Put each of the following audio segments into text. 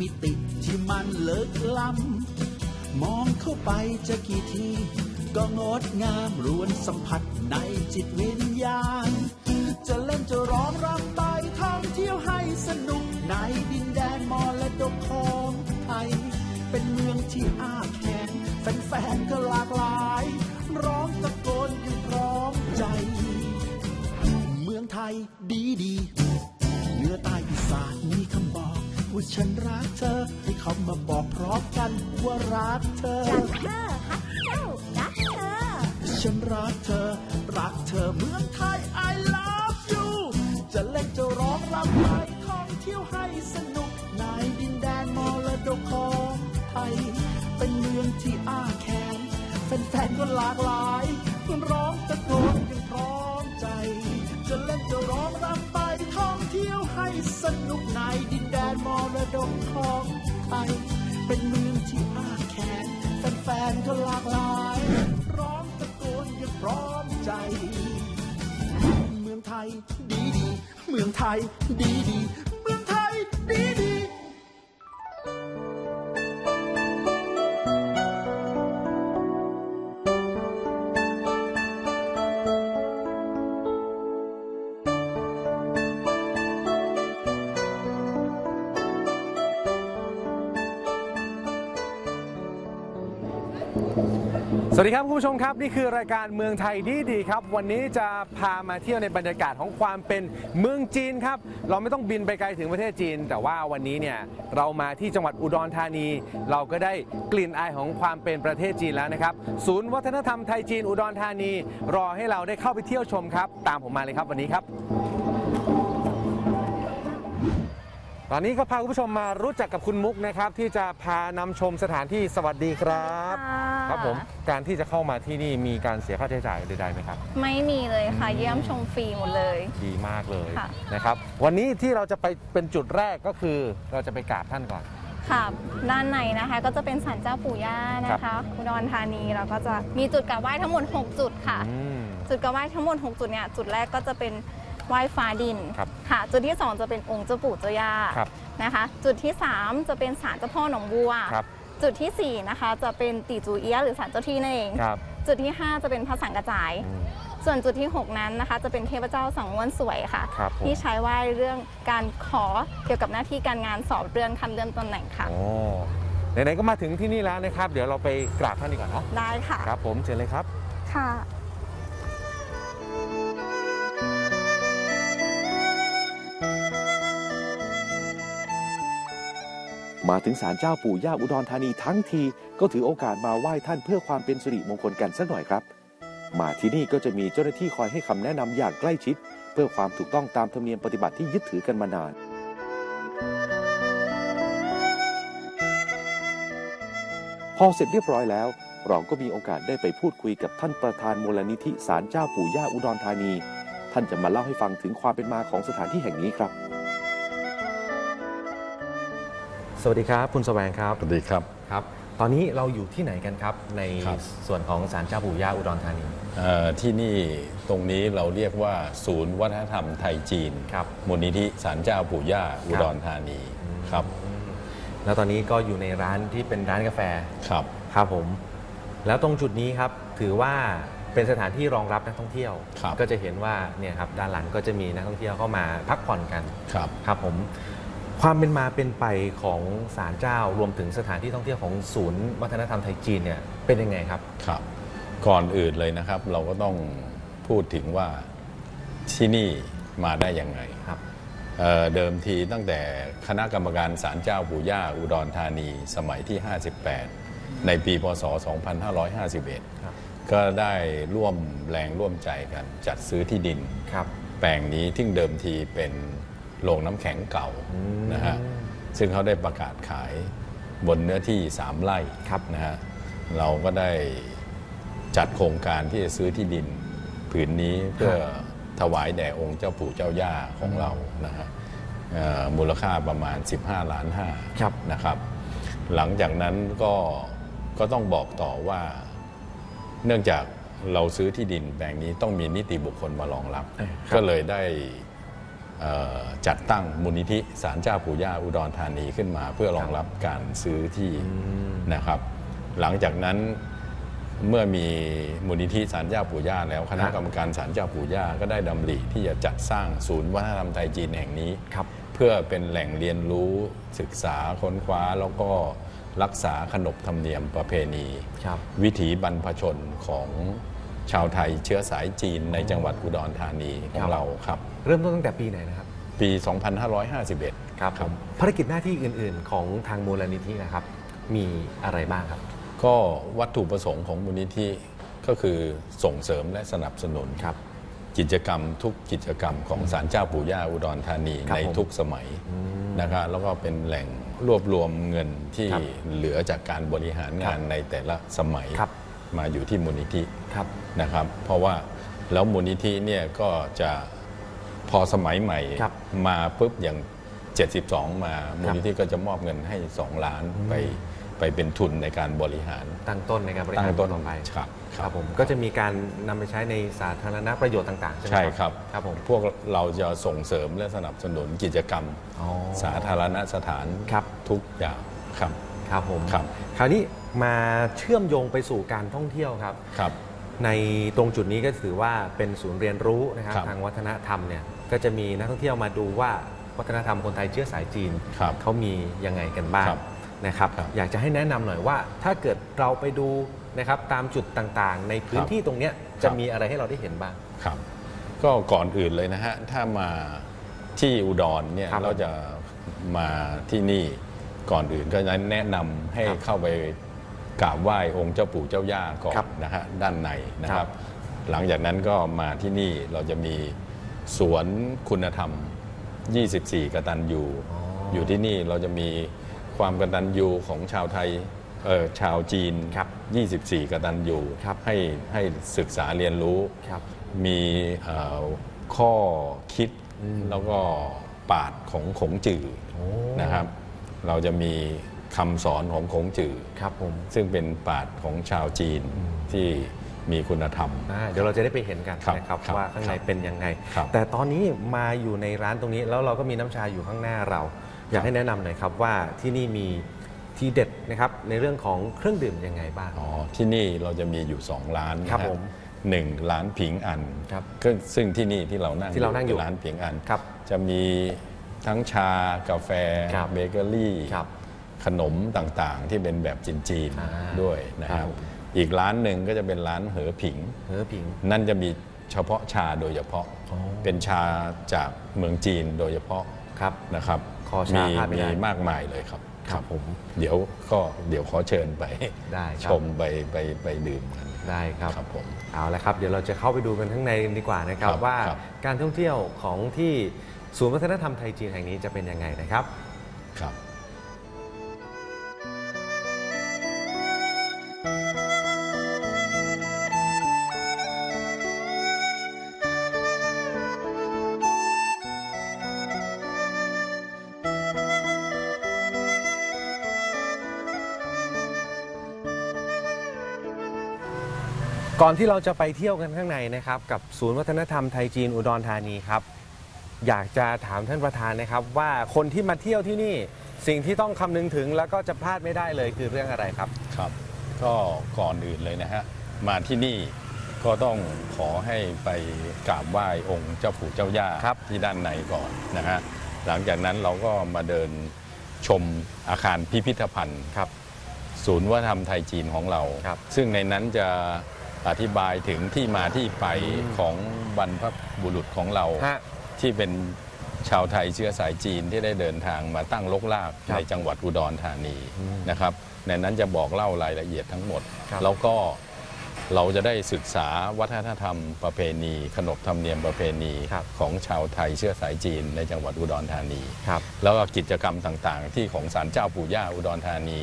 มิติที่มันเลิกล้ำมองเข้าไปจะกี่ที ก็งดงามรวนสัมผัสในจิตวิญญาณ จะเล่นจะร้องรำไปท่องเที่ยวให้สนุกในดินแดนมรดกของไทย เป็นเมืองที่อาแขนแฟนๆก็หลากหลาย ร้องตะโกนอย่พร้อมใจ เมืองไทยดีดี ว่าฉันรักเธอ ให้เขามาบอกพร้อมกันว่ารักเธอรักเธอฮักเจ้ารักเธอ ฉันรักเธอ รักเธอเมืองไทย I love you จะเล่นจะร้องรำไปท่องเที่ยวให้สนุกในดินแดนมรดกของไทยเป็นเมืองที่อ้าแขนแฟนๆก็หลากหลายร้องตะโกนอย่างพร้อมใจ จะเล่นจะร้องรำ สนุกในดินแดนมรดกของไทย เป็นเมืองที่อ้าแขนแฟนๆก็หลากหลาย ร้องตะโกนอย่างพร้อมใจ เมืองไทยดีดี เมืองไทยดีดี เมืองไทยดี สวัสดีครับคุณผู้ชมครับ นี่คือรายการเมืองไทยดีดีครับ วันนี้จะพามาเที่ยวในบรรยากาศของความเป็นเมืองจีนครับ เราไม่ต้องบินไปไกลถึงประเทศจีน แต่ว่าวันนี้เนี่ยเรามาที่จังหวัดอุดรธานี เราก็ได้กลิ่นอายของความเป็นประเทศจีนแล้วนะครับ ศูนย์วัฒนธรรมไทยจีนอุดรธานี รอให้เราได้เข้าไปเที่ยวชมครับ ตามผมมาเลยครับวันนี้ครับ อนนี้ก็พาคุณผู้ชมมารู้จักกับคุณมุกนะครับ ที่จะพานำชมสถานที่สวัสดีครับค่ะ ครับผมการที่จะเข้ามาที่นี่มีการเสียค่าใช้จ่ายใดๆไหมครับ ไม่มีเลยค่ะ เยี่ยมชมฟรีหมดเลย ดีมากเลยค่ะ นะครับวันนี้ที่เราจะไปเป็นจุดแรกก็คือเราจะไปกราบท่านก่อน ค่ะ ด้านในนะคะก็จะเป็นศาลเจ้าปู่ย่านะคะอุดรธานีเราก็จะมีจุดกราบไหว้ทั้งหมด 6 จุดค่ะ อืม จุดกราบไหว้ทั้งหมด 6 จุดเนี่ยจุดแรกก็จะเป็น ไหว้ฟ้าดินครับค่ะ จุดที่ 2 จะเป็นองค์เจ้าปู่เจ้าย่าครับนะคะ จุดที่ 3 จะเป็นศาลเจ้าพ่อหนองบัว ครับจุดทีสี่4 นะคะ จะเป็นตีจูเอียะหรือศาลเจ้าที่นั่นเอง ครับจุดที่ 5 จะเป็นพระสังกระจาย อืม ส่วนจุดที่ 6 นั้นนะคะ จะเป็นเทพเจ้าสังวรสวยค่ะ ครับผม ที่ใช้ไหว้เรื่องการขอเกี่ยวกับหน้าที่การงานสอบเรือนคันเลื่อนตำแหน่งค่ะ โอ้ไหนๆก็มาถึงที่นี่แล้วนะครับ เดี๋ยวเราไปกราบท่านดีกว่าเนาะได้ค่ะ ครับผมเชิญเลยครับ ค่ะ มาถึงศาลเจ้าปู่ย่าอุดรธานีทั้งทีก็ถือโอกาสมาไหว้ท่านเพื่อความเป็นสิริมงคลกันสักหน่อยครับ มาที่นี่ก็จะมีเจ้าหน้าที่คอยให้คำแนะนำอย่างใกล้ชิด เพื่อความถูกต้องตามธรรมเนียมปฏิบัติที่ยึดถือกันมานาน พอเสร็จเรียบร้อยแล้ว เราก็มีโอกาสได้ไปพูดคุยกับท่านประธานมูลนิธิศาลเจ้าปู่ย่าอุดรธานี ท่านจะมาเล่าให้ฟังถึงความเป็นมาของสถานที่แห่งนี้ครับ สวัสดีครับ คุณแสวงครับสวัสดีครับ ครับ ตอนนี้เราอยู่ที่ไหนกันครับ ในครับ ส่วนของศาลเจ้าปู่ย่าอุดรธานี เอ่อที่นี่ตรงนี้เราเรียกว่า ศูนย์วัฒนธรรมไทยจีนครับมูลนิธิศาลเจ้าปู่ย่าอุดรธานีครับแล้วตอนนี้ก็อยู่ในร้านที่เป็นร้านกาแฟ ครับ ครับผม แล้วตรงจุดนี้ครับ ถือว่าเป็นสถานที่รองรับนักท่องเที่ยว ครับ ก็จะเห็นว่าเนี่ยครับด้านหลังก็จะมีนักท่องเที่ยวเข้ามาพักผ่อนกัน ครับ ครับผม ความเป็นมาเป็นไปของศาลเจ้ารวมถึงสถานที่ท่องเที่ยวของศูนย์วัฒนธรรมไทยจีนเนี่ยเป็นยังไงครับ ครับ ก่อนอื่นเลยนะครับ เราก็ต้องพูดถึงว่าที่นี่มาได้ยังไงครับเอ่อเดิมทีตั้งแต่คณะกรรมการศาลเจ้าปู่ย่าอุดรธานี สมัยที่ 58 ในปีพศ 2551ครับก็ได้ร่วมแรงร่วมใจกันจัดซื้อที่ดินครับแปลงนี้ที่เดิมทีเป็น โรงน้ำแข็งเก่าอืมนะฮะซึ่งเขาได้ประกาศขายบนเนื้อที่ 3 ไร่ครับนะฮะเราก็ได้จัดโครงการที่จะซื้อที่ดินผืนนี้เพื่อถวายแด่องค์เจ้าปู่เจ้าย่าของเรานะฮะเอ่อมูลค่าประมาณ 15 ล้านห้าครับนะครับ หลังจากนั้นก็ก็ต้องบอกต่อว่า เนื่องจากเราซื้อที่ดินแปลงนี้ต้องมีนิติบุคคลมารองรับเอ้ยครับก็เลยได้เอ่อ จัดตั้งมูลนิธิศาลเจ้าปู่ย่าอุดรธานีขึ้นมา เพื่อรองรับการซื้อที่นะครับ หลังจากนั้นเมื่อมีมูลนิธิศาลเจ้าปู่ย่าแล้วคณะกรรมการศาลเจ้าปู่ย่าก็ได้ดำริที่จะจัดสร้างศูนย์วัฒนธรรมไทยจีนแห่งนี้ครับเพื่อเป็นแหล่งเรียนรู้ศึกษาค้นคว้าแล้วก็รักษาขนบธรรมเนียมประเพณีครับวิถีบรรพชนของชาวไทยเชื้อสายจีนในจังหวัดอุดรธานีขอครังบเราครับ เริ่มต้นตั้งแต่ปีไหนนะครับ ปี 2551 ครับผมภารกิจหน้าที่อื่น ๆ ของทางมูลนิธินะครับ มีอะไรบ้างครับ ก็วัตถุประสงค์ของมูลนิธิก็คือส่งเสริมและสนับสนุนครับกิจกรรมทุกกิจกรรมของศาลเจ้าปู่ย่าอุดรธานีครับในผมทุกสมัยนะครับแล้วก็เป็นแหล่งรวบรวมเงินที่ครับเหลือจากการบริหารงานในแต่ละสมัยครับมาอยู่ที่มูลนิธิครับนะครับ เพราะว่าแล้วมูลนิธิเนี่ยก็จะ พอสมัยใหม่ครับมาปุ๊บอย่าง 72 มามูลนิธิก็จะมอบเงินให้ 2 ล้านไปไปเป็นทุนในการบริหาร ตั้งต้นในการบริตั้หารงต้นต่อไปครับครับผมก็จะมีการนำไปใช้ในสาธารณประโยชน์ต่างๆ ใช่ไหมใช่ครับ ครับผม พวกเราจะส่งเสริมและสนับสนุนกิจกรรม อ๋อ สาธารณสถานครับ ทุกอย่างครับ ครับผมครับ คราวนี้มาเชื่อมโยงไปสู่การท่องเที่ยวครับ ครับ ในตรงจุดนี้ก็ถือว่าเป็นศูนย์เรียนรู้นะครับครับทางวัฒนธรรมเนี่ย ก็จะมีนักท่องเที่ยวมาดูว่าวัฒนธรรมคนไทยเชื้อสายจีนครับเขามียังไงกันบ้างครับนะครับ ครับอยากจะให้แนะนำหน่อยว่า ถ้าเกิดเราไปดูนะครับตามจุดต่างๆ ในพื้นครับที่ตรงเนี้ยคจะรับ มีอะไรให้เราได้เห็นบ้าง ครับก็ก่อนอื่นเลยนะฮะ ถ้ามาที่อุดรเนี่ยครับเราจะมาที่นี่ก่อนอื่นก็จะแนะนำให้ครับเข้าไปกราบไหว้องค์เจ้าปู่เจ้าย่าก่อครันบนะฮะด้านในนะคครัรับ บ หลังจากนั้นก็มาที่นี่เราจะมี สวนคุณธรรม 24 กตันยูอยู่ที่นี่เราจะมีความกตัญญูของชาวไทยเออชาวจีนครับ24 กตัญญูครับให้ให้ศึกษาเรียนรู้ครับมีเอ่อข้อคิดแล้วก็ปาดของขงจือโอ้นะครับ เราจะมีคำสอนของขงจือครับผมซึ่งเป็นปาดของชาวจีนที่ มีคุณธรรม อ่าเดี๋ยวเราจะได้ไปเห็นกันครับนะครับครับว่าข้างในครับเป็นยังไง ครับ แต่ตอนนี้มาอยู่ในร้านตรงนี้แล้วเราก็มีน้ำชาอยู่ข้างหน้าเรา อยากให้แนะนำหน่อยครับว่าที่นี่มีทีเด็ดนะครับในเรื่องของเครื่องดื่มยังไงบ้าง อ๋อที่นี่เราจะมีอยู่ 2 ร้านนะฮะครับผมหนึ่งร้านผิงอันครับก็ซึ่งที่นี่ที่เรานั่งที่เรานั่งอยู่ร้านผิงอันครับจะมีทั้งชากาแฟครับเบเกอรี่ ครับขนมต่างๆ ที่เป็นแบบจีน อ่าๆ ด้วยนะคครัรับบ อีกร้านหนึ่งก็จะเป็นร้านเหอผิง เฮ้อผิง นั่นจะมีเฉพาะชาโดยเฉพาะ อ๋อ เป็นชาจากเมืองจีนโดยเฉพาะครับ นะครับคอชามีพลาดไม่ได้มีมากมายเลยครับครับผมเดี๋ยวก็เดี๋ยวขอเชิญไปได้ครับ ชมไปไปไปดื่มกันได้ครับ ครับผม เอาละครับ เดี๋ยวเราจะเข้าไปดูกันข้างในดีกว่านะครับ ครับว่าครับ การท่องเที่ยวของที่ศูนย์วัฒนธรรมไทยจีนแห่งนี้จะเป็นยังไงนะครับครับ ก่อนที่เราจะไปเที่ยวกันข้างในนะครับ กับศูนย์วัฒนธรรมไทยจีนอุดรธานีครับ อยากจะถามท่านประธานนะครับ ว่าคนที่มาเที่ยวที่นี่สิ่งที่ต้องคำนึงถึงแล้วก็จะพลาดไม่ได้เลยคือเรื่องอะไรครับ ครับ ก็ก่อนอื่นเลยนะฮะ มาที่นี่ก็ต้องขอให้ไปกราบไหว้องค์เจ้าปู่เจ้าย่าครับที่ด้านในก่อนนะฮะ หลังจากนั้นเราก็มาเดินชมอาคารพิพิธภัณฑ์ครับ ศูนย์วัฒนธรรมไทยจีนของเราครับซึ่งในนั้นจะ อธิบายถึงที่มาที่ไปของบรรพบุรุษของเราฮะที่เป็นชาวไทยเชื้อสายจีนที่ได้เดินทางมาตั้งลกลากครับในจังหวัดอุดรธานีนะครับ ในนั้นจะบอกเล่ารายละเอียดทั้งหมดครับแล้วก็เราจะได้ศึกษาวัฒนธรรมประเพณี ขนบธรรมเนียมประเพณีครับของชาวไทยเชื้อสายจีนในจังหวัดอุดรธานีครับแล้วก็กิจกรรมต่างๆ ที่ของศาลเจ้าปู่ย่าอุดรธานี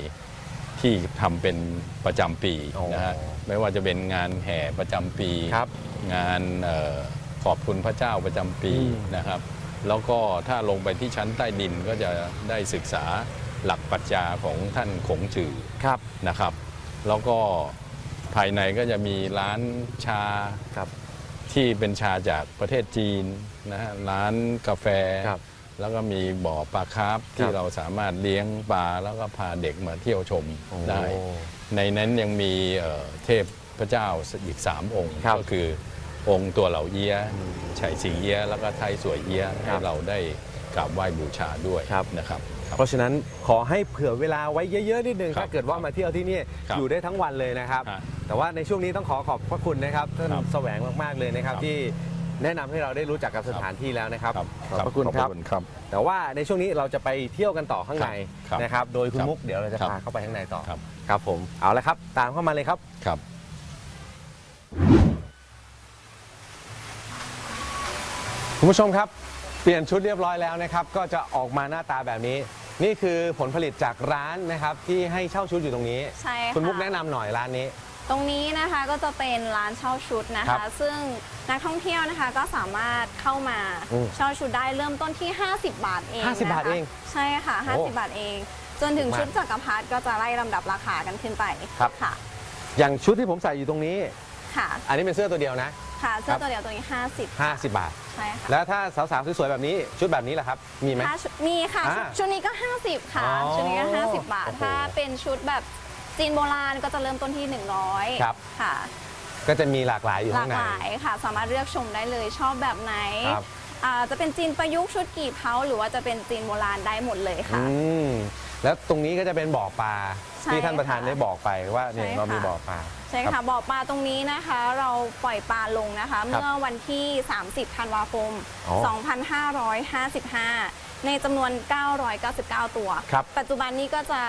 ที่ทำเป็นประจำปีอ๋อนะฮะไม่ว่าจะเป็นงานแห่ประจำปีครับงานเอ่อขอบคุณพระเจ้าประจำปีอืมนะครับ แล้วก็ถ้าลงไปที่ชั้นใต้ดินก็จะได้ศึกษาหลักปรัชญาของท่านขงจือครับนะครับ แล้วก็ภายในก็จะมีร้านชาครับที่เป็นชาจากประเทศจีนนะฮะร้านกาแฟครับ แล้วก็มีบ่อปลาคาร์ฟที่เราสามารถเลี้ยงปลาแล้วก็พาเด็กมาเที่ยวชมได้โอ้ในนั้นยังมีเอ่อเทพพระเจ้าอีก 3 องค์ครับก็คือองค์ตัวเหล่าเอี้ยไฉสิงเอี้ยแล้วก็ไทยสวยเอี้ยครัให้บเราได้กราบไหว้บูชาด้วยครับนะครับครับเพราะฉะนั้นขอให้เผื่อเวลาไว้เยอะๆนิดนึงครับถ้าเกิดว่ามาเที่ยวที่นี่ครับอยู่ได้ทั้งวันเลยนะครับฮะแต่ว่าในช่วงนี้ต้องขอขอบพระคุณนะครับท่านครับแสวงมากๆเลยนะครับครับที่ แนะนำให้เราได้รู้จักกับสถานที่แล้วนะครับครับขอบพระคุณครับครับ แต่ว่าในช่วงนี้เราจะไปเที่ยวกันต่อข้างในครับนะครับ โดยคุณครับมุกเดี๋ยวเราจะครับพาเข้าไปข้างในต่อครับ ครับผมเอาละครับ ตามเข้ามาเลยครับ ครับ คุณผู้ชมครับ เปลี่ยนชุดเรียบร้อยแล้วนะครับ ก็จะออกมาหน้าตาแบบนี้ นี่คือผลผลิตจากร้านนะครับที่ให้เช่าชุดอยู่ตรงนี้ ใช่ค่ะ คุณมุกแนะนำหน่อยร้านนี้ ตรงนี้นะคะก็จะเป็นร้านเช่าชุดนะครัคะ บซึ่งนักท่องเที่ยวนะคะก็สามารถเข้ามาอืมเช่าชุดได้เริ่มต้นที่ 50 บาทเอง50นะคะบาทเองใช่ค่ะ โอ้50 บาทเอง จนถึงถูกมากชุดจักรพรรดิก็จะไล่ลำดับราคากันขึ้นไปครับ ค่ะอย่างชุดที่ผมใส่อยู่ตรงนี้ ค่ะอันนี้เป็นเสื้อตัวเดียวนะ ค่ะเสื้ครัอบ ตัวเดียวตัวนี้ 50 50 บาท ใช่ค่ะแล้วถ้าสาวๆสวยๆแบบนี้ชุดแบบนี้ล่ะครับ มีไหม ถ้าชุดมีค่ะอ่าชุดชุดนี้ก็ 50 ค่ะ อ๋อชุดนี้ก็ 50 บาท โอ้โห ถ้าเป็นชุดแบบ จีนโบราณก็จะเริ่มต้นที่ 100ครับ ค่ะ ก็จะมีหลากหลายอยู่หลาข้ากงใน หลายค่ะ สามารถเลือกชมได้เลยชอบแบบไหนครับ อ่าจะเป็นจีนประยุกต์ชุดกี่เผาหรือว่าจะเป็นจีนโบราณได้หมดเลยค่ะ อืมแล้วตรงนี้ก็จะเป็นบ่อปลาใช่ที่ท่านประธานค่ะได้บอกไปว่าเนี่ยใช่เรามีค่ะ บ่อปลาใช่ครัค่ะบบ่อปลาตรงนี้นะคะ เราปล่อยปลาลงนะคะครับเมื่อวันที่ 30 ธันวาคม อ๋อ 2555 ในจำนวน 999 ตัว ครับปัจจุบันนี้ก็จะ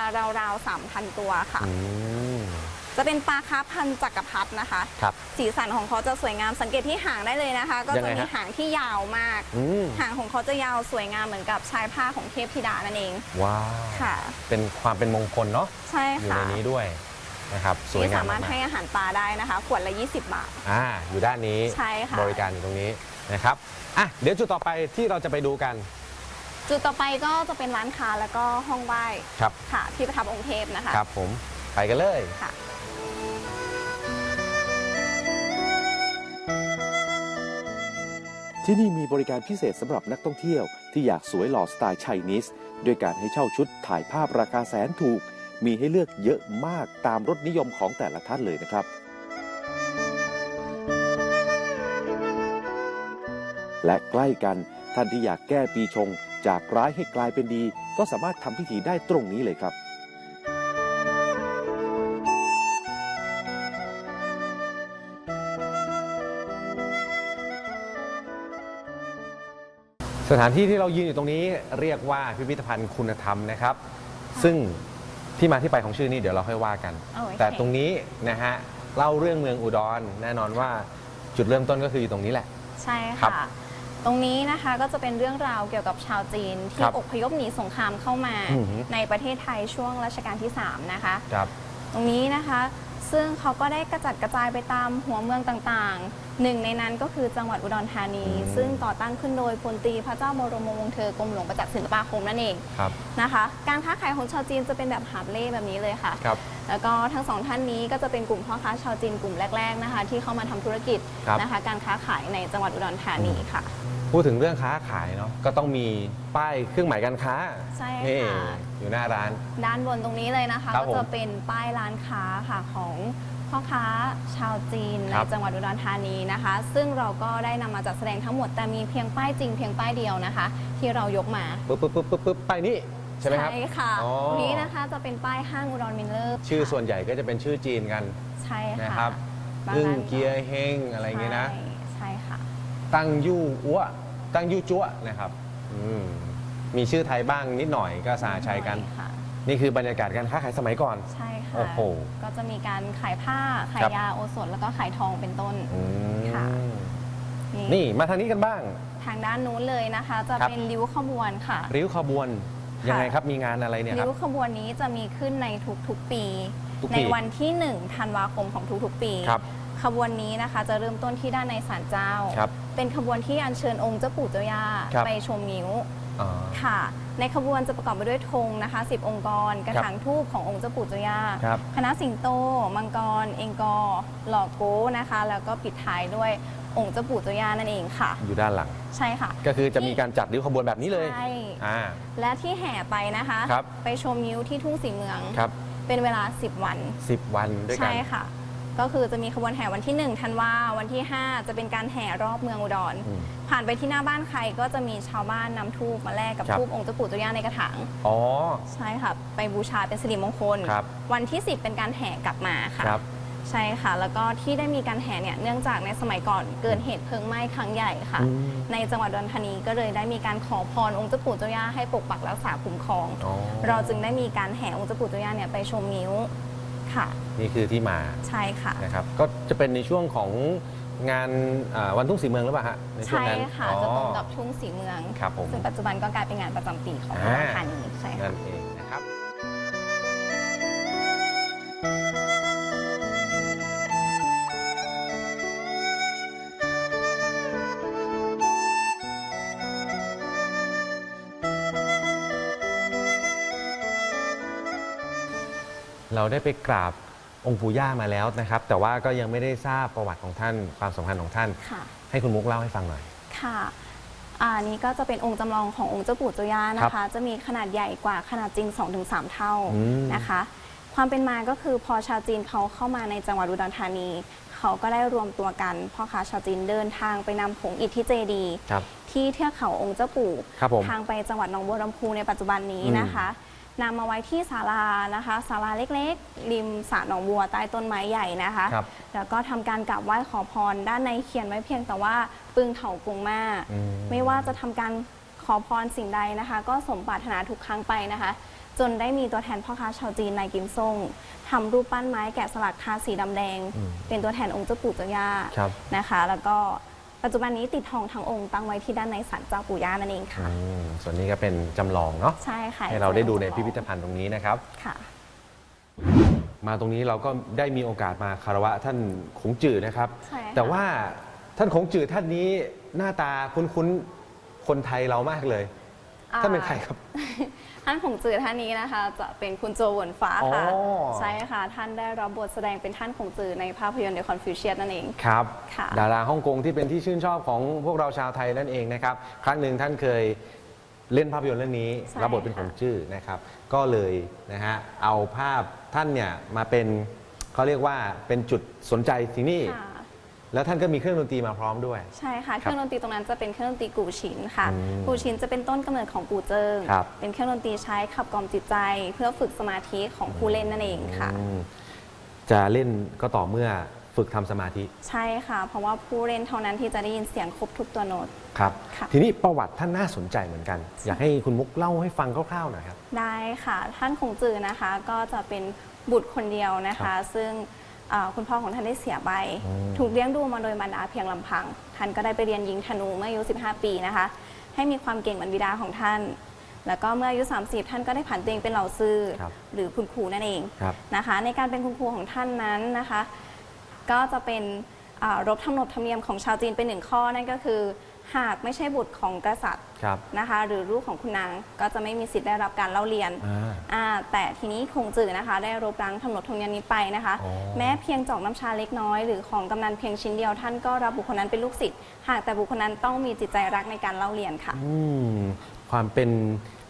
ราวๆ 3,000 ตัวค่ะ อืม จะเป็นปลาคาร์ฟพันธุ์จักรพรรดินะคะ ครับสีสันของเขาจะสวยงามสังเกตที่หางได้เลยนะคะ ก็ยังจะไงมีฮะหางที่ยาวมาก อืมหางของเขาจะยาวสวยงามเหมือนกับชายผ้าของเทพธิดานั่นเองว้าวค่ะ เป็นความเป็นมงคลเนาะใช่อยู่ค่ะในนี้ด้วยนะครับสวยที่งาสามมารถมากให้อาหารปลาได้นะคะ ขวดละ 20 บาท ๆอ่าอยู่ด้านนี้ใช่ค่ะ บริการอยู่ตรงนี้นะครับอะเดี๋ยวจุดต่อไปที่เราจะไปดูกัน จุดต่อไปก็จะเป็นร้านค้าแล้วก็ห้องไหว้ครับ ค่ะ ที่ประทับองค์เทพนะคะครับผมไปกันเลย ค่ะ ที่นี่มีบริการพิเศษสำหรับนักท่องเที่ยวที่อยากสวยหล่อสไตล์ไชนีสด้วยการให้เช่าชุดถ่ายภาพราคาแสนถูก มีให้เลือกเยอะมากตามรสนิยมของแต่ละท่านเลยนะครับ และใกล้กัน ท่านที่อยากแก้ปีชง จากร้ายให้กลายเป็นดี ก็สามารถทำพิธีได้ตรงนี้เลยครับสถานที่ที่เรายืนอยู่ตรงนี้เรียกว่าพิพิธภัณฑ์คุณธรรมนะครับ ซึ่งที่มาที่ไปของชื่อนี้เดี๋ยวเราค่อยว่ากัน โอเค แต่ตรงนี้นะฮะเล่าเรื่องเมืองอุดร แน่นอนว่าจุดเริ่มต้นก็คืออยู่ตรงนี้แหละ ใช่ครับค่ะ ตรงนี้นะคะก็จะเป็นเรื่องราวเกี่ยวกับชาวจีนคที่รับอพยพหนีสงครามเข้ามา อือหือ ในประเทศไทยช่วงรัชกาลที่ 3 นะคะ ครับ ตรงนี้นะคะ ซึ่งเขาก็ได้กระจัดกระจายไปตามหัวเมืองต่างๆ หนึ่งในนั้นก็คือจังหวัดอุดรธานีอืมซึ่งก่อตั้งขึ้นโดยพลตรีพระเจ้าบรมวงศ์เธอกรมหลวงประจักษ์ศิลปาคมนั่นเองครับนะคะ การค้าขายของชาวจีนจะเป็นแบบหาบเล่แบบนี้เลยค่ะ ครับ แล้วก็ทั้งสองท่านนี้ก็จะเป็นกลุ่มพ่อค้าชาวจีนกลุ่มแรก ๆนะคะ ที่เข้ามาทำธุรกิจครับ นะคะ การค้าขายในจังหวัดอุดรธานีค่ะ พูดถึงเรื่องค้าขายเนาะก็ต้องมีป้ายเครื่องหมายการค้าใช่นี่ค่ะ อยู่หน้าร้าน ด้านบนตรงนี้เลยนะคะครับก็ผมจะเป็นป้ายร้านค้าค่ะของพ่อค้าชาวจีนคในรับ จังหวัดอุดรธานีนะคะ ซึ่งเราก็ได้นำมาจัดแสดงทั้งหมดแต่มีเพียงป้ายจริงเพียงป้ายเดียวนะคะ ที่เรายกมาปึ๊บปึ๊บปึ๊บปึ๊บปึ๊บป้ายนี้ใช่ไหมครับใช่ค่ะอ๋อ ตรงนี้นะคะจะเป็นป้ายห้างอุดรมิลเลอร์ชื่อส่วนใหญ่ก็จะเป็นชื่อจีนกันใช่นะค่ะครับบางอึ้งร้านเกียร์เฮงอะไรอย่างเงี้ยนะ ใช่ใช่ค่ะ ตั้งยู่อ้ว ตั้งยู่จั่วนะครับอืมมีชื่อไทยบ้างนิดหน่อยก็สาชัยกันค่ะนี่คือบรรยากาศการค้าขายสมัยก่อน ใช่ค่ะ โอ้โหก็จะมีการขายผ้า ขายครับยาโอสถ แล้วก็ขายทองเป็นต้น อืมค่ะ นี่มาทางนี้กันบ้าง ทางด้านนู้นเลยนะคะ จะครับ เป็นริ้วขบวนค่ะ ริ้วขบวนค่ะยังไงครับมีงานอะไรเนี่ยคริ้รับวขบวนนี้จะมีขึ้นในทุกๆปี ทุกปีในวันที่1ธันวาคมของทุกๆปี ครับ ขบวนนี้นะคะ จะเริ่มต้นที่ด้านในศาลเจ้า ครับ เป็นขบวนที่อัญเชิญองค์เจ้าปู่เจ้าย่าครับ ไปชมนิ้วอ๋อ ค่ะ ในขบวนจะประกอบไปด้วยธงนะคะ10 องค์กร กระครับถางทูปขององค์เจ้าปู่เจ้าย่าครับ คณะสิงโต มังกร เองกอหล่อโก้นะคะ แล้วก็ปิดท้ายด้วยองค์เจ้าปู่เจ้าย่านั่นเองค่ะ อยู่ด้านหลัง ใช่ค่ะ ก็คือจะมีการจัดริ้วขบวนแบบนี้เลยใช่ อ่า และที่แห่ไปนะคะ ครับ ไปชมนิ้วที่ทุ่งสีเมือง ครับเป็นเวลา 10 วันสิบวันด้วยกันใช่ค่ะ ก็คือจะมีขบวนแห่วันที่1ธันวาวันที่ 5 จะเป็นการแห่รอบเมืองอุดรอืมผ่านไปที่หน้าบ้านใครก็จะมีชาวบ้านนำทูบมาแลกกับครับ ทูบองค์เจ้าปู่เจ้าย่าในกระถาง อ๋อ ใช่ค่ะ ไปบูชาเป็นสิริมงคล ครับ วันที่ 10 เป็นการแห่กลับมาค่ะ ครับ ใช่ค่ะ แล้วก็ที่ได้มีการแห่เนี่ยเนื่องจากในสมัยก่อนเกิดเหตุเพลิงไหม้ครั้งใหญ่ค่ะ อืม ในจังหวัดอุดรธานีก็เลยได้มีการขอพรองค์เจ้าปู่เจ้าย่าให้ปกปักรักษาคุ้มครอง อ๋อ เราจึงได้มีการแห่องค์เจ้าปู่เจ้าย่าเนี่ยไปชมนิ้ว ค่ะ นี่คือที่มาใช่ค่ะ นะครับก็จะเป็นในช่วงของงานอ่าวันทุ่งสีเมืองหรือเปล่าฮะในช่วงใช่นั้นค่ะอ๋อจะตรงกับทุ่งสีเมือง ครับผมซึ่งปัจจุบันก็กลายเป็นงานประจำปีของอุดรธานีใช่ค่ะนั่นเอง เราได้ไปกราบองค์ปู่ย่ามาแล้วนะครับ แต่ว่าก็ยังไม่ได้ทราบประวัติของท่านความสำคัญของท่าน ค่ะ ให้คุณมุกเล่าให้ฟังหน่อย ค่ะอ่านี้ก็จะเป็นองค์จำลองขององค์เจ้าปู่เจ้าย่านะคะจะมีขนาดใหญ่กว่าขนาดจริง 2-3 เท่าอืม นะคะ ความเป็นมาก็คือพอชาวจีนเขาเข้ามาในจังหวัดอุดรธานี เขาก็ได้รวมตัวกันพ่อค้าชาวจีนเดินทางไปนำผงอิฐที่เจดีย์ ครับ ที่เทือกเขาองค์เจ้าปู่ครับผมทางไปจังหวัดหนองบัวลำพูในปัจจุบันนี้อืมนะคะ นำมาไว้ที่ศาลานะคะศาลาเล็กๆ ริมสระหนองบัวใต้ต้นไม้ใหญ่นะคะ ครับแล้วก็ทำการกราบไหว้ขอพรด้านในเขียนไว้เพียงแต่ว่าปึงเถากงมาอืม ไม่ว่าจะทำการขอพรสิ่งใดนะคะ ก็สมปรารถนาทุกครั้งไปนะคะ จนได้มีตัวแทนพ่อค้าชาวจีนนายกิมซ่งทำรูปปั้นไม้แกะสลักทาสีดำแดงอืมเป็นตัวแทนองค์เจ้าปู่เจ้าย่า ครับ นะคะแล้วก็ ปัจจุบันนี้ติดทองทั้งองค์ตั้งไว้ที่ด้านในศาลเจ้าปู่ย่านั่นเองค่ะ อืมส่วนนี้ก็เป็นจำลองเนาะใช่ค่ะให้เราได้ดูในพิพิธภัณฑ์ตรงนี้นะครับ ค่ะ มาตรงนี้เราก็ได้มีโอกาสมาคารวะท่านคงจือนะครับ ใช่ค่ะ แต่ว่าท่านคงจือท่านนี้หน้าตาคุ้นๆคนไทยเรามากเลย ท่านเป็นใครครับ ท่านของจือท่านนี้นะคะ จะเป็นคุณโจหวนฟ้าค่ะอ๋อ ใช่ค่ะ ท่านได้รับบทแสดงเป็นท่านของจือในภาพยนตร์ The Confucius นั่นเอง ครับค่ะ ดาราฮ่องกงที่เป็นที่ชื่นชอบของพวกเราชาวไทยนั่นเองนะครับครั้งหนึ่งท่านเคยเล่นภาพยนตร์เรื่องนี้ใช่รับบทเป็นค่ะของจื้อนะครับ ก็เลยนะฮะเอาภาพท่านเนี่ยมาเป็นเขาเรียกว่าเป็นจุดสนใจที่นี่ค่ะ แล้วท่านก็มีเครื่องดนตรีมาพร้อมด้วย ใช่ค่ะ เคครับรื่องดนตรีตรงนั้นจะเป็นเครื่องดนตรีกู่ชินค่ะ อืมกู่ชินจะเป็นต้นกำเนิดของกู่เจิ้งครับ เป็นเครื่องดนตรีใช้ขับกล่อมจิตใจ เพื่อฝึกสมาธิของผู้เล่นนั่นเองค่ะ อืมจะเล่นก็ต่อเมื่อฝึกทำสมาธิใช่ค่ะ เพราะว่าผู้เล่นเท่านั้นที่จะได้ยินเสียงครบทุกตัวโน้ต ครับ ค่ะ ทีนี้ประวัติท่านน่าสนใจเหมือนกัน อยากให้คุณมุกเล่าให้ฟังคร่าวๆหน่อยครับ ได้ค่ะ ท่านคงจือนะคะก็จะเป็นบุตรคนเดียวนะครัคะ บซึ่งเอ่อคุณพ่อของท่านได้เสียไป อืม ถูกเลี้ยงดูมาโดยมารดาเพียงลำพัง ท่านก็ได้ไปเรียนยิงธนูเมื่ออายุ 15 ปีนะคะ ให้มีความเก่งเหมือนบิดาของท่าน แล้วก็เมื่ออายุ 30 ท่านก็ได้ผันตัวเองเป็นเหล่าซื่อครับ หรือคุณครูนั่นเอง ครับ นะคะ ในการเป็นคุณครูของท่านนั้นนะคะ ก็จะเป็นอ่ารบธรรมนบธรรมเนียมของชาวจีนเป็นหนึ่งข้อนั่นก็คือ หากไม่ใช่บุตรของกษัตริย์ครับ นะคะหรือลูกของคุณนางก็จะไม่มีสิทธิ์ได้รับการเล่าเรียนอ่าอ่าแต่ทีนี้คงจือนะคะ ได้รบล้างทำนบธรรมเนียมนี้ไปนะคะ อ๋อ แม้เพียงจอกน้ำชาเล็กน้อยหรือของกำนันเพียงชิ้นเดียวท่านก็รับบุคคลนั้นเป็นลูกศิษย์หากแต่บุคคลนั้นต้องมีจิตใจรักในการเล่าเรียนค่ะ อืมความเป็น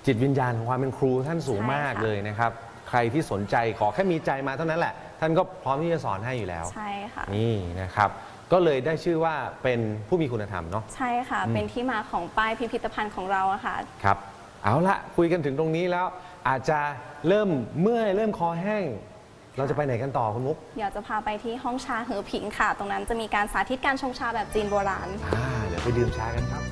จิตวิญญาณของความเป็นครูท่านสูงใช่มากค่ะ เลยนะครับ ใครที่สนใจขอแค่มีใจมาเท่านั้นแหละ ท่านก็พร้อมที่จะสอนให้อยู่แล้ว ใช่ค่ะ นี่นะครับ ก็เลยได้ชื่อว่าเป็นผู้มีคุณธรรมเนาะ ใช่ค่ะ อืม เป็นที่มาของป้ายพิพิธภัณฑ์ของเราอะค่ะ ครับ เอาละคุยกันถึงตรงนี้แล้ว อาจจะเริ่มเมื่อยเริ่มคอแห้ง เราจะไปไหนกันต่อคุณมุกเดี๋ยวจะพาไปที่ห้องชาเหอผิงค่ะ ตรงนั้นจะมีการสาธิตการชงชาแบบจีนโบราณ อ่าเดี๋ยวไปดื่มชากันครับ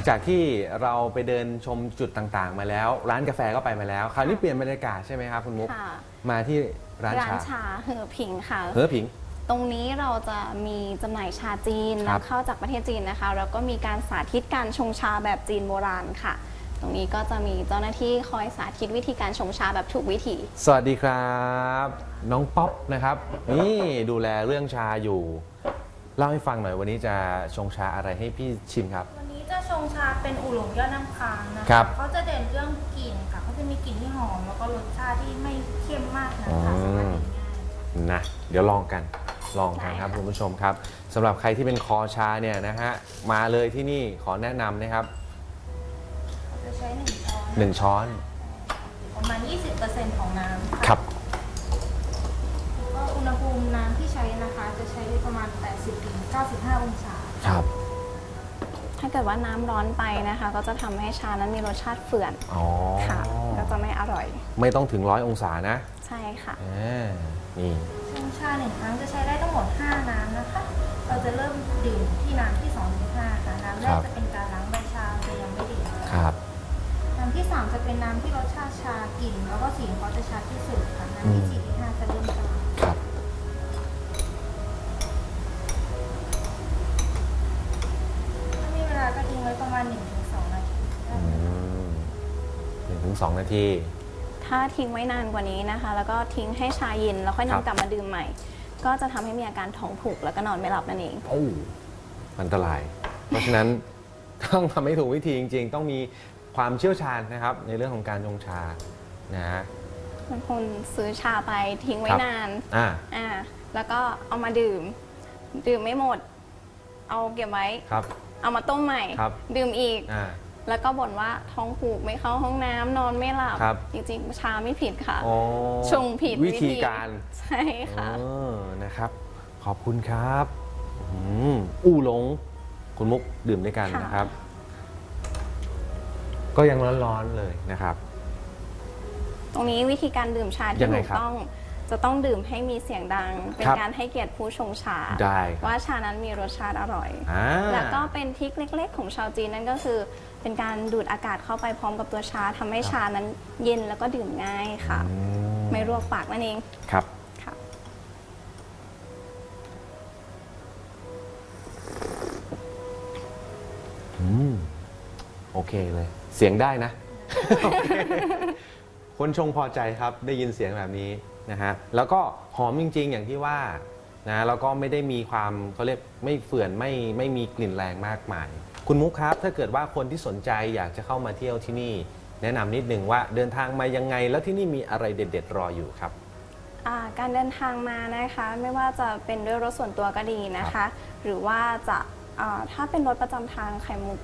งจากที่เราไปเดินชมจุดต่างๆ มาแล้ว ร้านกาแฟก็ไปมาแล้ว คราวนี้เปลี่ยนบรรยากาศใช่ไหมครับคุณมุก ค่ะ มาที่ร้านร้านชาชาเหอผิงค่ะ เฮ้อผิง ตรงนี้เราจะมีจำหน่ายชาจีนครับ นำเข้าจากประเทศจีนนะคะ แล้วก็มีการสาธิตการชงชาแบบจีนโบราณค่ะ ตรงนี้ก็จะมีเจ้าหน้าที่คอยสาธิตวิธีการชงชาแบบถูกวิธีสวัสดีครับ น้องป๊อปนะครับ นี่ดูแลเรื่องชาอยู่ เล่าให้ฟังหน่อยวันนี้จะชงชาอะไรให้พี่ชิมครับ วันนี้ จะชงชาเป็นอูหลงยอดน้ำค้างนะครัคะบเขาจะเด่นเรื่องกลิ่นค่ะเขาจะมีกลิ่นที่หอมแล้วก็รสชาติที่ไม่เข้มมากนะอืคะมสามารถดื่มง่าย นะ เดี๋ยวลองกันลองกันครับได้ค่ะ คุณผู้ชมครับสำหรับใครที่เป็นคอชาเนี่ยนะฮะมาเลยที่นี่ขอแนะนำนะครับจะใช้หนึ่งช้อนหนึ่งช้อนประมาณ 20%ของน้ำะครับแล้วก็อุณหภูมิน้ำที่ใช้นะคะ จะใช้ประมาณ 80-95 องศา ครับ ถ้าเกิดว่าน้ำร้อนไปนะคะ ก็จะทำให้ชานั้นมีรสชาติเฝื่อนอ๋อค่ะ ก็จะไม่อร่อย ไม่ต้องถึงร้อยองศานะใช่ค่ะ อ่านี่ชงชาหนึ่งครั้งจะใช้ได้ทั้งหมด 5 น้ำนะคะ เราจะเริ่มดื่มที่น้ำที่2-5ค่ะ น้ำแรกจะเป็นการล้างใบชาจะยังไม่ดื่มครับ น้ำที่ 3 จะเป็นน้ำที่รสชาติชากลิ่นแล้วก็สีของเขาจะชัดที่สุดค่ะ น้ำที่สี่ที่ห้าจะเริ่มจา ไว้ประมาณ1-2นาทีได้อืมหนึ่งถึงสองนาที ถ้าทิ้งไว้นานกว่านี้นะคะ แล้วก็ทิ้งให้ชาเย็นแล้วค่อยครับนำกลับมาดื่มใหม่ ก็จะทำให้มีอาการท้องผูกแล้วก็นอนไม่หลับนั่นเอง โอ้อันตราย เพราะฉะนั้น ต้องทำให้ถูกวิธีจริง ๆ ต้องมีความเชี่ยวชาญนะครับ ในเรื่องของการชงชานะฮะ บางคนซื้อชาไปทิ้งไว้ครับ นาน อ่า อ่า แล้วก็เอามาดื่ม ดื่มไม่หมด เอาเก็บไว้ ครับ เอามาต้มใหม่ ครับ ดื่มอีก อ่า แล้วก็บ่นว่าท้องผูกไม่เข้าห้องน้ำนอนไม่หลับ ครับ จริงๆชาไม่ผิดค่ะ อ๋อชงผิดวิธีการใช่ค่ะ เออนะครับ ขอบคุณครับอืมอู้หลง คุณมุกดื่มด้วยกันค่ะ นะครับ ก็ยังร้อนๆเลยนะครับ ตรงนี้วิธีการดื่มชายัที่งไงถูกครับ ต้อง จะต้องดื่มให้มีเสียงดัง เป็นครับการให้เกียรติผู้ชงชา ได้ครับว่าชานั้นมีรสชาติอร่อย อ่า แล้วก็เป็นทริคเล็ก ๆ ของชาวจีนนั่นก็คือ เป็นการดูดอากาศเข้าไปพร้อมกับตัวชาทำให้ชานั้นเย็นแล้วก็ดื่มง่ายค่ะ อืไม่รวกปากนั่นเองครับ ค่ะ อืม โอเคเลย เสียงได้นะ โอเคคนชงพอใจครับ ได้ยินเสียงแบบนี้นะฮะแล้วก็หอมจริง ๆ อย่างที่ว่านะแล้วก็ไม่ได้มีความเขาเรียกไม่เฟื่อนไม่ไม่มีกลิ่นแรงมากมาย คุณมุกครับ ถ้าเกิดว่าคนที่สนใจอยากจะเข้ามาเที่ยวที่นี่ แนะนำนิดนึงว่าเดินทางมายังไง แล้วที่นี่มีอะไรเด็ด ๆ รออยู่ครับ อ่าการเดินทางมานะคะไม่ว่าจะเป็นด้วยรถส่วนตัวก็ดีนะคะ หรือว่าจะอ่าถ้าเป็นรถประจำทางไข่มุก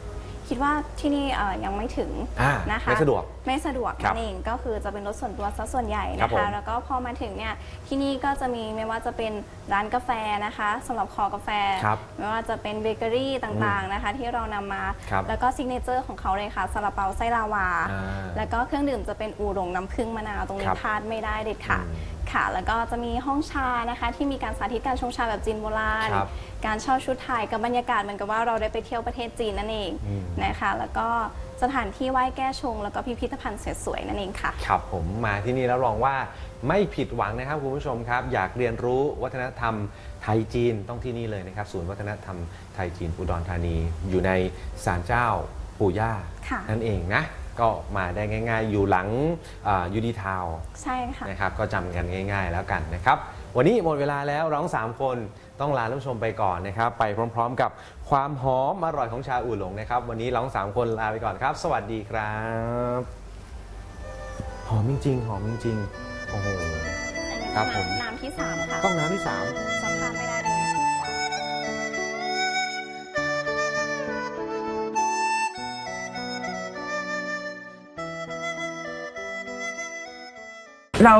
คิดว่าที่นี่อ่ายังไม่ถึงอ่านะคะไม่สะดวก ไม่สะดวกครับนั่นเองก็คือจะเป็นรถส่วนตัวซะส่วนใหญ่ครับนะผมคะแล้วก็พอมาถึงเนี่ยที่นี่ก็จะมีไม่ว่าจะเป็นร้านกาแฟนะคะสำหรับคอกาแฟ ครับไม่ว่าจะเป็นเบเกอรี่ต่างๆนะคะ ที่เรานำมา ครับแล้วก็ซิกเนเจอร์ของเขาเลยค่ะซาลาเปาไส้ลาวา อ่าแล้วก็เครื่องดื่มจะเป็นอูหลงน้ำผึ้งมะนาวตรงคนี้รับพลาดไม่ได้เด็ดขาด อืม ค่ะ แล้วก็จะมีห้องชานะคะ ที่มีการสาธิตการชงชาแบบจีนโบราณ ครับการเช่าชุดไทยกับบรรยากาศเหมือนกับว่าเราได้ไปเที่ยวประเทศจีนนั่นเองอืม นะคะ แล้วก็สถานที่ไหว้แก้ชง แล้วก็พิพิธภัณฑ์สวยๆนั่นเองค่ะ ครับผมมาที่นี่แล้วรองว่าไม่ผิดหวังนะครับคุณผู้ชมครับ อยากเรียนรู้วัฒนธรรมไทยจีนต้องที่นี่เลยนะครับ ศูนย์วัฒนธรรมไทยจีนอุดรธานี อยู่ในศาลเจ้าปู่ย่าค่ะ นั่นเองนะ ก็มาได้ง่าย ๆ อยู่หลังยูดีทาวใช่ค่ะนะครับก็จำกันง่าย ๆ แล้วกันนะครับวันนี้หมดเวลาแล้วร้อง3คนต้องลาท่านผู้ชมไปก่อนนะครับ ไปพร้อม ๆ กับความหอมอร่อยของชาอู่หลงนะครับ วันนี้ร้อง3คนลาไปก่อนครับ สวัสดีครับ หอมจริงๆหอมจริงๆโอ้โหอันนี้ครับเป็นผม น้ำที่สามค่ะ ต้องน้ำที่3จะพลาดไม่ เรา